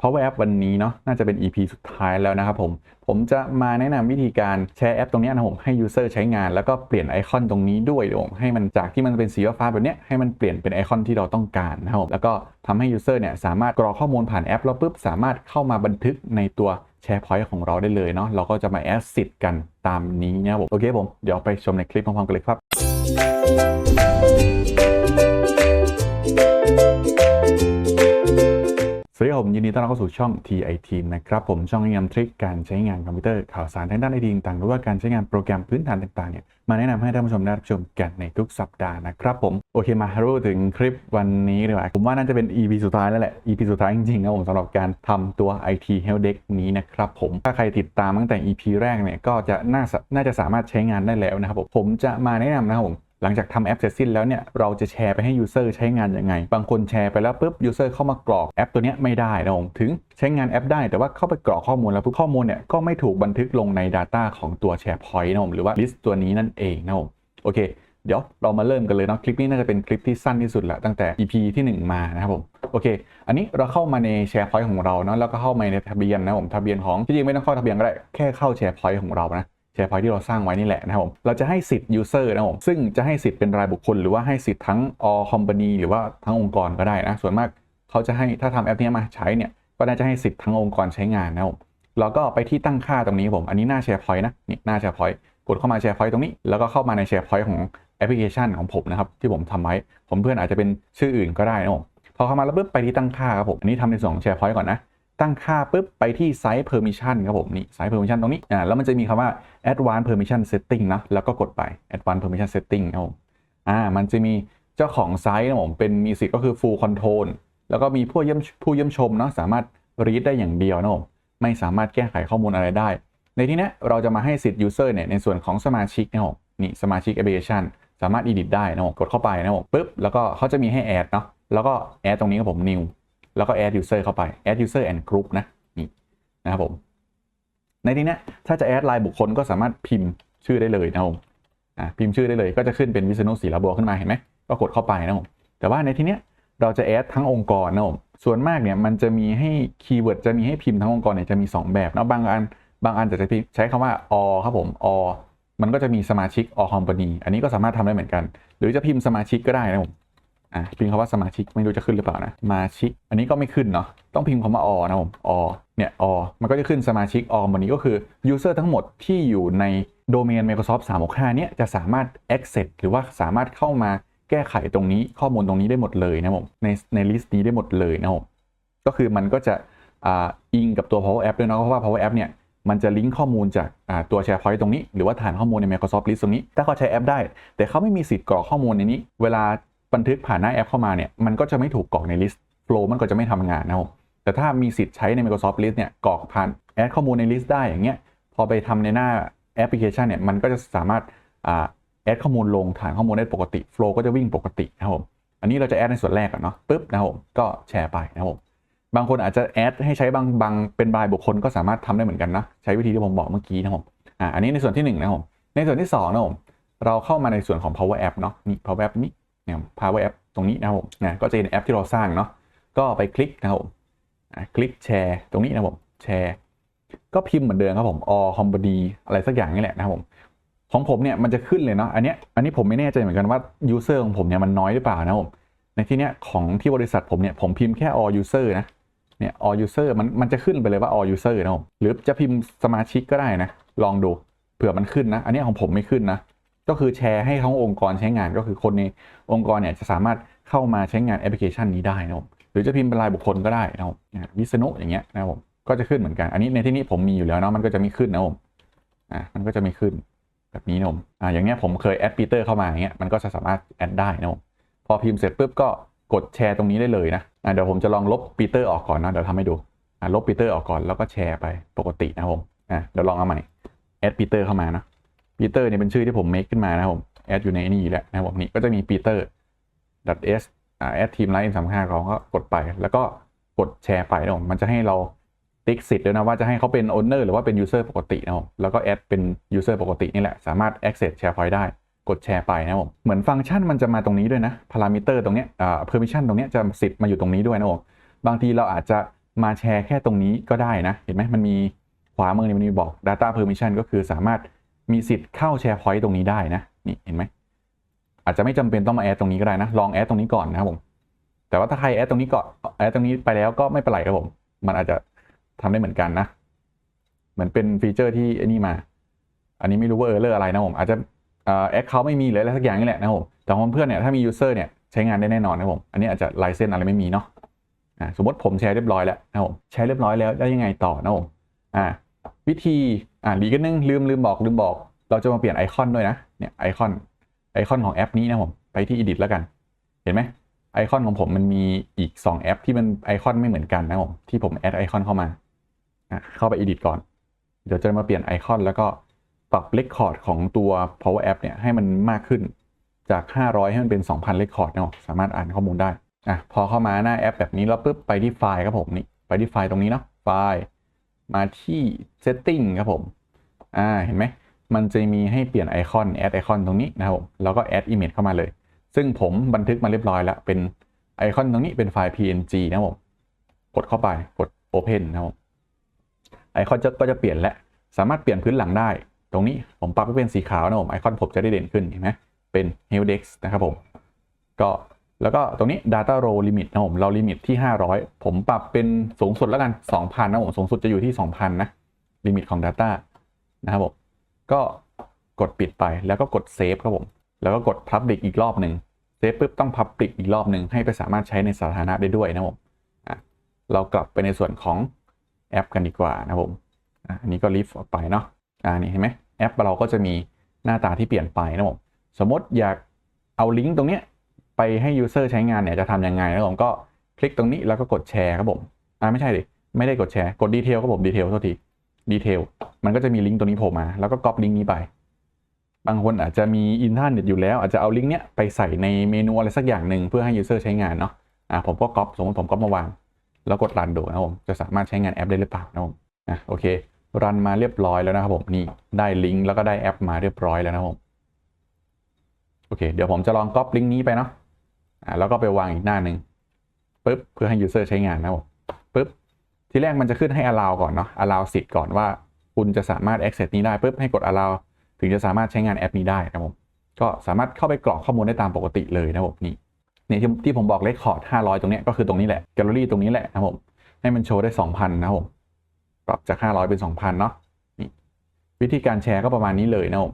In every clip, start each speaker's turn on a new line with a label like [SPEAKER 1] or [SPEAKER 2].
[SPEAKER 1] Power App วันนี้เนาะน่าจะเป็น EP สุดท้ายแล้วนะครับผม ผมจะมาแนะนำวิธีการแชร์แอปตรงนี้นะผมให้ User ใช้งานแล้วก็เปลี่ยนไอคอนตรงนี้ด้วยเดี๋ยวผมให้มันจากที่มันเป็นสีฟ้าแบบเนี้ยให้มันเปลี่ยนเป็นไอคอนที่เราต้องการนะครับแล้วก็ทำให้ User เนี่ยสามารถกรอกข้อมูลผ่านแอป แล้วปุ๊บสามารถเข้ามาบันทึกในตัวแชร์พอยต์ของเราได้เลยเนาะเราก็จะมาแอดสิทธิ์กันตามนี้นะครับผมโอเคผมเดี๋ยวไปชมในคลิปพร้อมๆกันเลยครับ วัสดีครับผมยินดีต้อนรับเข้าสู่ช่อง TI Team นะครับผมช่องแนะนำทริคการใช้งานคอมพิวเตอร์ข่าวสารทางด้านไอทีต่างๆหรือว่าการใช้งานโปรแกรมพื้นฐานต่างๆเนี่ยมาแนะนำให้ท่านผู้ชมได้รับชมกันในทุกสัปดาห์นะครับผมโอเคมารู้ถึงคลิปวันนี้ดีกว่าผมว่าน่าจะเป็น EP สุดท้ายแล้วแหละ EP สุดท้ายจริงๆนะผมสำหรับการทำตัว IT Help Desk นี้นะครับผมถ้าใครติดตามตั้งแต่ EP แรกเนี่ยก็จะน่าน่าจะสามารถใช้งานได้แล้วนะครับผมผมจะมาแนะนำนะครับผม หลังจากทำแอปเสร็จสิ้นแล้วเนี่ยเราจะแชร์ไปให้ User ใช้งานยังไง บางคนแชร์ไปแล้วปุ๊บ User เข้ามากรอกแอปตัวเนี้ยไม่ได้นะผมถึงใช้งานแอปได้แต่ว่าเข้าไปกรอกข้อมูลแล้วข้อมูลเนี่ยก็ไม่ถูกบันทึกลงใน Data ของตัว SharePoint นะผมหรือว่า list ตัวนี้นั่นเองนะผมโอเค เดี๋ยวเรามาเริ่มกันเลยเนาะคลิปนี้น่าจะเป็นคลิปที่สั้นที่สุดละตั้งแต่ EP ที่ 1 มานะครับผมโอเค อันนี้เราเข้ามาใน SharePoint ของเราเนาะแล้วก็เข้ามาในทะเบียนนะผมทะเบียนของที่จริงไม่ต้องเข้าทะเบียนก็ได้แค่เข้า SharePoint ของเรานะ แชร์พอยที่เราสร้างไว้นี่แหละนะครับผมเราจะให้สิทธิ์ user นะครับผมซึ่งจะให้สิทธิ์เป็นรายบุคคล หรือว่าให้สิทธิ์ทั้ง all company หรือว่าทั้งองค์กรก็ได้นะส่วนมากเขาจะให้ถ้าทำแอปนี้มาใช้เนี่ยก็น่าจะให้สิทธิ์ทั้งองค์กรใช้งานนะครับผมเราก็ไปที่ตั้งค่าตรงนี้ผมอันนี้หน้า SharePoint นะนี่หน้า SharePoint กดเข้ามา SharePoint ตรงนี้ แล้วก็เข้ามาใน SharePoint ของแอปพลิเคชันของผมนะครับที่ผมทำไว้ผมเพื่อนอาจจะเป็นชื่ออื่นก็ได้นะผมพอเข้ามาแล้วปุ๊บไปที่ตั้งค่าครับผมอันนี้ทำในส่วนของ SharePoint ก่อนนะ ตั้งค่าปุ๊บไปที่ Site Permission ครับผมนี่ Site Permission ตรงนี้อ่าแล้วมันจะมีคำว่า Advanced Permission Setting นะแล้วก็กดไป Advanced Permission Setting ครับผมอ่ามันจะมีเจ้าของไซต์นะผมเป็นมีสิทธิ์ก็คือ Full Control แล้วก็มีผู้เยี่ยมผู้เยี่ยมชมเนาะสามารถ read ได้อย่างเดียวนะผมไม่สามารถแก้ไขข้อมูลอะไรได้ ในที่นี้เราจะมาให้สิทธิ์ user เนี่ยในส่วนของสมาชิกนะผมนี่สมาชิก application สามารถ edit ได้นะผมกดเข้าไปนะผมปุ๊บแล้วก็เขาจะมีให้ add เนาะแล้วก็ add ตรงนี้ครับผม new แล้วก็ add user เข้าไป add user and group นะนี่นะครับผมในที่นี้ถ้าจะ add รายบุคคลก็สามารถพิมพ์ชื่อได้เลยนะครับผมพิมพ์ชื่อได้เลยก็จะขึ้นเป็นวิษณุศรีระบัวขึ้นมาเห็นไหมก็กดเข้าไปนะครับผมแต่ว่าในที่นี้เราจะ add ทั้งองค์กรนะครับผมส่วนมากเนี่ยมันจะมีให้คีย์เวิร์ดจะมีให้พิมพ์ทั้งองค์กรเนี่ยจะมี 2 แบบนะบางอันบางอันจะใช้คำว่า all ครับผม all มันก็จะมีสมาชิก all company อันนี้ก็สามารถทำได้เหมือนกัน หรือจะพิมพ์สมาชิกก็ได้นะผม อ่าพิมพ์คำว่าสมาชิกไม่รู้จะขึ้นหรือเปล่านะสมาชิก อันนี้ก็ไม่ขึ้นเนาะต้องพิมพ์คำว่า all นะผม all เนี่ย all มันก็จะขึ้นสมาชิก all company ก็คือ user ทั้งหมดที่อยู่ในโดเมน Microsoft 365เนี่ยจะสามารถ access หรือว่าสามารถเข้ามาแก้ไขตรงนี้ข้อมูลตรงนี้ได้หมดเลยนะผมในในลิสต์นี้ได้หมดเลยนะผมก็คือมันก็จะอ่าอิงกับตัว Power App ด้วยเนาะเพราะว่า Power App เนี่ยมันจะลิงก์ข้อมูลจากตัว SharePoint ตรงนี้ หรือว่าฐานข้อมูลใน Microsoft List ตรงนี้ ถ้าเขาใช้แอปได้ แต่เขาไม่มีสิทธิ์กรอกข้อมูลในนี้ เวลา บันทึกผ่านหน้าแอปเข้ามาเนี่ยมันก็จะไม่ถูกกรอกในลิสต์ Flow มันก็จะไม่ทำงานนะครับแต่ถ้ามีสิทธิ์ใช้ใน Microsoft List เนี่ยกรอกผ่านแอดข้อมูลในลิสต์ได้อย่างเงี้ยพอไปทำในหน้าแอปพลิเคชันเนี่ยมันก็จะสามารถแอดข้อมูลลงฐานข้อมูลได้ปกติ Flow ก็จะวิ่งปกตินะครับผมอันนี้เราจะแอดในส่วนแรกก่อนเนาะปุ๊บนะครับผมก็แชร์ไปนะครับผมบางคนอาจจะแอดให้ใช้บางบางเป็นรายบุคคลก็สามารถทำได้เหมือนกันนะใช้วิธีที่ผมบอกเมื่อกี้นะครับผมอ่าอันนี้ในส่วนที่1นงนะครับผมในส่วนที่2นะผมเราเข้ามาในส่วนของ power app เนาะนี่ power app นี้ เนี่ย power app ตรงนี้นะครับผมนะก็จะเป็นแอปที่เราสร้างเนาะก็ไปคลิกนะครับผมคลิกแชร์ตรงนี้นะครับผมแชร์ก็พิมพ์เหมือนเดิมครับผม all company อะไรสักอย่างนี่แหละนะครับผมของผมเนี่ยมันจะขึ้นเลยเนาะอันเนี้ยอันนี้ผมไม่แน่ใจเหมือนกันว่า user ของผมเนี่ยมันน้อยหรือเปล่านะครับผมในที่เนี้ยของที่บริษัทผมเนี่ยผมพิมพ์แค่ all user นะเนี่ย all user มันมันจะขึ้นไปเลยว่า all user นะผมหรือจะพิมพ์สมาชิกก็ได้นะ ลองดูเผื่อมันขึ้นนะ อันนี้ของผมไม่ขึ้นนะ ก็คือแชร์ให้ทั้งองค์กรใช้งานก็คือคนในองค์กรเนี่ยจะสามารถเข้ามาใช้งานแอปพลิเคชันนี้ได้นะผมหรือจะพิมพ์เป็นรายบุคคลก็ได้นะผมวิษณุอย่างเงี้ยนะผมก็จะขึ้นเหมือนกัน อันนี้ในที่นี้ผมมีอยู่แล้วเนาะมันก็จะไม่ขึ้นนะผมอ่ามันก็จะไม่ขึ้นแบบนี้นะผมอ่าอย่างเงี้ยผมเคยแอดปีเตอร์เข้ามาอย่างเงี้ยมันก็จะสามารถแอดได้นะผมพอพิมพ์เสร็จปุ๊บก็กดแชร์ตรงนี้ได้เลยนะอะเดี๋ยวผมจะลองลบปีเตอร์ออกก่อนนะเดี๋ยวทำให้ดูอะลบปีเตอร์ออกก่อนแล้วก็แชร์ไปปกตินะครับผมอะเดี๋ยวลองเอาใหม่แอดปีเตอร์เข้ามานะ ปีเตอร์เนี่ยเป็นชื่อที่ผมเมคขึ้นมานะครับผมแอดอยู่ในนี่แหละนะครับผมนี่ก็จะมีปีเตอร์ s อ่าแอดทีมไลน์สามห้าเราก็กดไป แล้วก็กดแชร์ไปนะผมมันจะให้เราติ๊กสิทธิ์ด้วยนะว่าจะให้เขาเป็น owner หรือว่าเป็น user ปกตินะครับผมแล้วก็แอดเป็น user ปกตินี่แหละ สามารถ access SharePoint ได้กดแชร์ไปนะครับผมเหมือนฟังก์ชันมันจะมาตรงนี้ด้วยนะพารามิเตอร์ตรงเนี้ยอ่า permission ตรงเนี้ยจะสิทธิ์มาอยู่ตรงนี้ด้วยนะครับผมบางทีเราอาจจะมาแชร์แค่ตรงนี้ก็ได้นะ เห็นไหมมันมีขวามือนี่มันมีบอก data permission ก็คือสามารถ มีสิทธิ์เข้าแชร์พอยต์ตรงนี้ได้นะนี่เห็นไหมอาจจะไม่จำเป็นต้องมาแอดตรงนี้ก็ได้นะลองแอดตรงนี้ก่อนนะครับผมแต่ว่าถ้าใครแอดตรงนี้ก่อนแอดตรงนี้ไปแล้วก็ไม่เป็นไรครับผม มันอาจจะทำได้เหมือนกันนะ เหมือนเป็นฟีเจอร์ที่ไอ้นี่มา อันนี้ไม่รู้ว่าเออร์เลอร์อะไรนะผมอาจจะแอคเคาท์ไม่มีหรืออะไรสักอย่างนี่แหละนะครับผมแต่ของเพื่อนเนี่ยถ้ามียูเซอร์เนี่ยใช้งานได้แน่นอนนะผมอันนี้อาจจะไลเซนอะไรไม่มีเนาะสมมติผมแชร์เรียบร้อยแล้วนะผมใช้เรียบร้อยแล้วแล้วยังไงต่อนะผมอ่า วิธีอ่าดีกันนึงลืมลืมบอกลืมบอก เราจะมาเปลี่ยนไอคอนด้วยนะเนี่ยไอคอนไอคอนของแอปนี้นะผมไปที่ edit แล้วกัน เห็นไหมไอคอนของผมมันมีอีก 2 แอปที่มันไอคอนไม่เหมือนกันนะผมที่ผมแอดไอคอนเข้ามาอะเข้าไป edit ก่อน เดี๋ยวจะมาเปลี่ยนไอคอนแล้วก็ปรับเลคคอร์ดของตัว Power App เนี่ยให้มันมากขึ้นจาก 500 ให้มันเป็น 2,000เลคคอร์ดนะสามารถอ่านข้อมูลได้อะพอเข้ามาหน้าแอปแบบนี้แล้วปุ๊บไปที่ไฟล์ครับผมนี่ไปที่ไฟล์ตรงนี้เนาะไฟล์ มาที่ setting ครับผม อ่า เห็นไหม มันจะมีให้เปลี่ยนไอคอนแอดไอคอนตรงนี้นะครับผม แล้วก็แอด image เข้ามาเลย ซึ่งผมบันทึกมาเรียบร้อยแล้ว เป็นไอคอนตรงนี้เป็นไฟล์ png นะครับผม กดเข้าไป กด open นะครับผม ไอคอนจะก็จะเปลี่ยนและ สามารถเปลี่ยนพื้นหลังได้ ตรงนี้ผมปรับให้เป็นสีขาวนะผม ไอคอนผมจะได้เด่นขึ้น เห็นไหมเป็น heldex นะครับผม ก็ แล้วก็ตรงนี้ data row limit นะผมเราลิมิตที่ 500 ผมปรับเป็นสูงสุดแล้วกัน 2,000 นะผมสูงสุดจะอยู่ที่ 2,000 นะลิมิตของ data นะครับผมก็กดปิดไปแล้วก็กด save ครับผม แล้วก็กด public อีกรอบหนึ่งเซฟปุ๊บต้อง public อีกรอบหนึ่งให้ไปสามารถใช้ในสาธารณะได้ด้วยนะผมอะเรากลับไปในส่วนของแอปกันดีกว่านะผมอะอันนี้ก็ลิฟต์ออกไปเนาะอ่านี่เห็นไหมแอปเราก็จะมีหน้าตาที่เปลี่ยนไปนะผมสมมติอยากเอาลิงก์ตรงเนี้ย ไปให้ user ใช้งานเนี่ยจะทำยังไงนะครับผมก็คลิกตรงนี้แล้วก็กดแชร์ครับผมอ่าไม่ใช่ดิไม่ได้กดแชร์กดดีเทลครับผมดีเทลโทษทีดีเทลมันก็จะมีลิงก์ตัวนี้โผล่มา แล้วก็ก๊อปลิงก์นี้ไป บางคนอาจจะมีอินเทอร์เน็ตอยู่แล้ว อาจจะเอาลิงก์เนี้ยไปใส่ในเมนูอะไรสักอย่างหนึ่งเพื่อให้ยูเซอร์ใช้งานเนาะอ่าผมก็ก๊อปสมมติผมก๊อปมาวาง แล้วกดรันดูนะครับผมจะสามารถใช้งานแอปได้หรือเปล่านะครับผมอะโอเครันมาเรียบร้อยแล้วนะครับผมนี่ได้ลิงก์แล้วก็ได้แอปมาเรียบร้อยแล้วนะครับผมโอเคเดี๋ยวผมจะลองก๊อปลิงก์นี้ไปเนาะ อ่าแล้วก็ไปวางอีกหน้าหนึ่งปุ๊บเพื่อให้ยูเซอร์ใช้งานนะผมปุ๊บทีแรกมันจะขึ้นให้ allow ก่อนเนาะ allow สิทธิ์ก่อนว่าคุณจะสามารถ access นี้ได้ปุ๊บให้กด allow ถึงจะสามารถใช้งานแอปนี้ได้นะผมก็สามารถเข้าไปกรอกข้อมูลได้ตามปกติเลยนะผมนี่นี่ที่ที่ผมบอกเลคคอร์ด500 ตรงเนี้ยก็คือตรงนี้แหละแกลเลอรี่ตรงนี้แหละนะผมให้มันโชว์ได้ 2,000 นะผมปรับจาก 500 เป็น 2,000 เนาะนี่วิธีการแชร์ก็ประมาณนี้เลยนะผม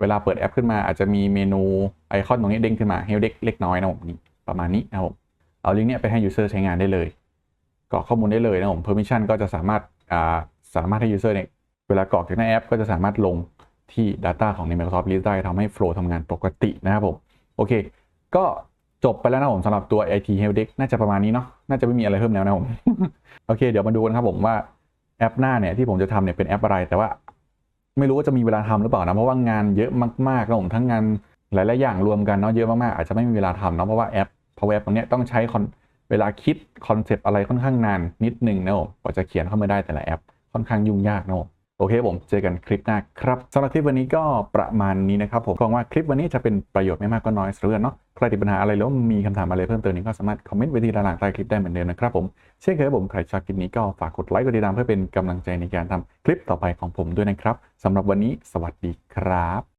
[SPEAKER 1] เวลาเปิดแอปขึ้นมาอาจจะมีเมนูไอคอนตรงนี้เด้งขึ้นมาให้เด็กเล็กน้อยนะครับผมนี่ประมาณนี้นะครับผมเอาลิงก์เนี้ยไปให้ user ใช้งานได้เลยกรอกข้อมูลได้เลยนะครับผม permission ก็จะสามารถอ่าสามารถให้ user เนี่ยเวลากรอกจากหน้าแอป ก็จะสามารถลงที่ Data ของใน Microsoft List ได้ทำให้ Flow ทำงานปกตินะครับผมโอเค ก็จบไปแล้วนะผมสำหรับตัว IT Help Desk น่าจะประมาณนี้เนาะน่าจะไม่มีอะไรเพิ่มแล้วนะผมโอเค เดี๋ยวมาดูกันครับผมว่าแอปหน้าเนี่ยที่ผมจะทำเนี่ยเป็นแอปอะไรแต่ว่า ไม่รู้ว่าจะมีเวลาทำหรือเปล่านะเพราะว่างานเยอะมากๆนะผมทั้งงานหลายๆอย่างรวมกันเนาะเยอะมากๆอาจจะไม่มีเวลาทำเนาะเพราะว่าแอปพอแอปตรงเนี้ยต้องใช้คอนเวลาคิดคอนเซปต์อะไรค่อนข้างนานนิดนึงนะผมกว่าจะเขียนเข้ามาได้แต่ละแอปค่อนข้างยุ่งยากนะผม โอเคผมเจอกันคลิปหน้าครับสำหรับคลิปวันนี้ก็ประมาณนี้นะครับผมหวังว่าคลิปวันนี้จะเป็นประโยชน์ไม่มากก็น้อยสเรื่องเนาะใครติดปัญหาอะไรหรือว่ามีคำถามอะไรเพิ่มเติมนี้ก็สามารถคอมเมนต์ไว้ที่ด้านล่างใต้คลิปได้เหมือนเดิมนะครับผมเช่นเคยผมใครชอบคลิปนี้ก็ฝากกดไลค์กดติดตามเพื่อเป็นกำลังใจในการทำคลิปต่อไปของผมด้วยนะครับสำหรับวันนี้สวัสดีครับ